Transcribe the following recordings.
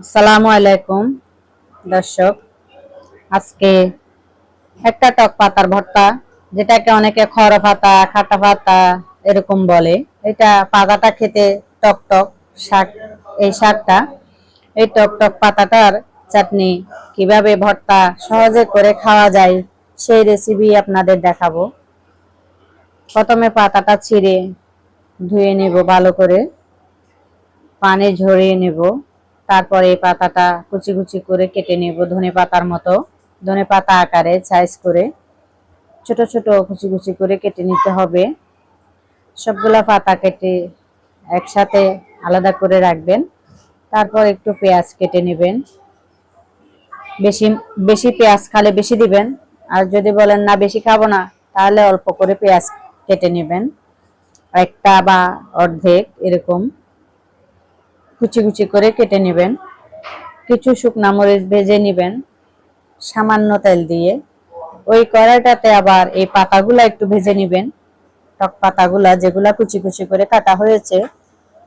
আসসালামু আলাইকুম, দর্শক। আজকে একটা টক পাতার ভর্তা, যেটাকে অনেকে খড় পাতা, খাটা পাতা এরকম বলে। এটা পাতাটা খেতে টক টক শাক, এই শাকটা। এই টক টক পাতাটার চাটনি কীভাবে ভর্তা সহজে করে খাওয়া যায়, সেই রেসিপি আপনাদের দেখাবো। প্রথমে পাতাটা ছিঁড়ে ধুয়ে নেব ভালো করে। পানি ঝরিয়ে নেব। তারপরে এই পাতাটা কুচি কুচি করে কেটে নেব ধনে পাতার মতো। ধনে পাতা আকারে সাইজ করে ছোট ছোট কুচি কুচি করে কেটে নিতে হবে। সবগুলা পাতা কেটে একসাথে আলাদা করে রাখবেন। তারপর একটু পেঁয়াজ কেটে নেবেন। বেশি বেশি পেঁয়াজ খালে বেশি দিবেন। আর যদি বলেন, না, বেশি খাব না, তাহলে অল্প করে পেঁয়াজ কেটে নেবেন। একটা বা অর্ধেক এরকম। কুচি কুচি করে কেটে নেবেন। কিছু শুকনা মরিচ ভেজে নেবেন, সামান্য তেল দিয়ে। ওই কড়াইটাতে আবার এই পাতাগুলা একটু ভেজে নেবেন। টক পাতাগুলা যেগুলা কুচি কুচি করে কাটা হয়েছে,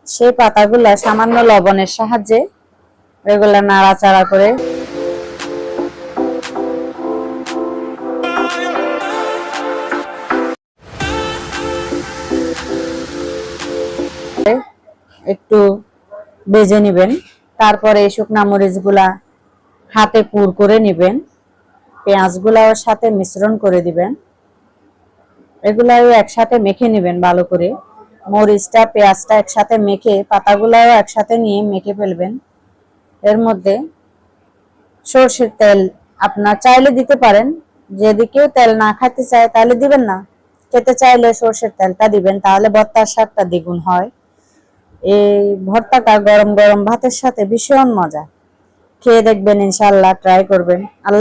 সেই পাতাগুলা সামান্য লবণের সাহায্যে এগুলা নাড়াচাড়া করে একটু ভেজে নেবেন। তারপরে এই শুকনা মরিচগুলা হাতে পুর করে নেবেন। পেঁয়াজগুলা ওর সাথে মিশ্রণ করে দিবেন। এগুলাও একসাথে মেখে নেবেন ভালো করে। মরিচটা, পেঁয়াজটা একসাথে মেখে, পাতাগুলাও একসাথে নিয়ে মেখে ফেলবেন। এর মধ্যে সর্ষের তেল আপনার চাইলে দিতে পারেন। যদি কেউ তেল না খাইতে চায় তাহলে দিবেন না। খেতে চাইলে সর্ষের তেলটা দিবেন, তাহলে ভর্তার স্বাদটা দ্বিগুণ হয়। এই ভর্তাটা গরম গরম ভাতের সাথে ভীষণ মজা। খেয়ে দেখবেন ইনশাল্লাহ ট্রাই করবেন। আল্লাহ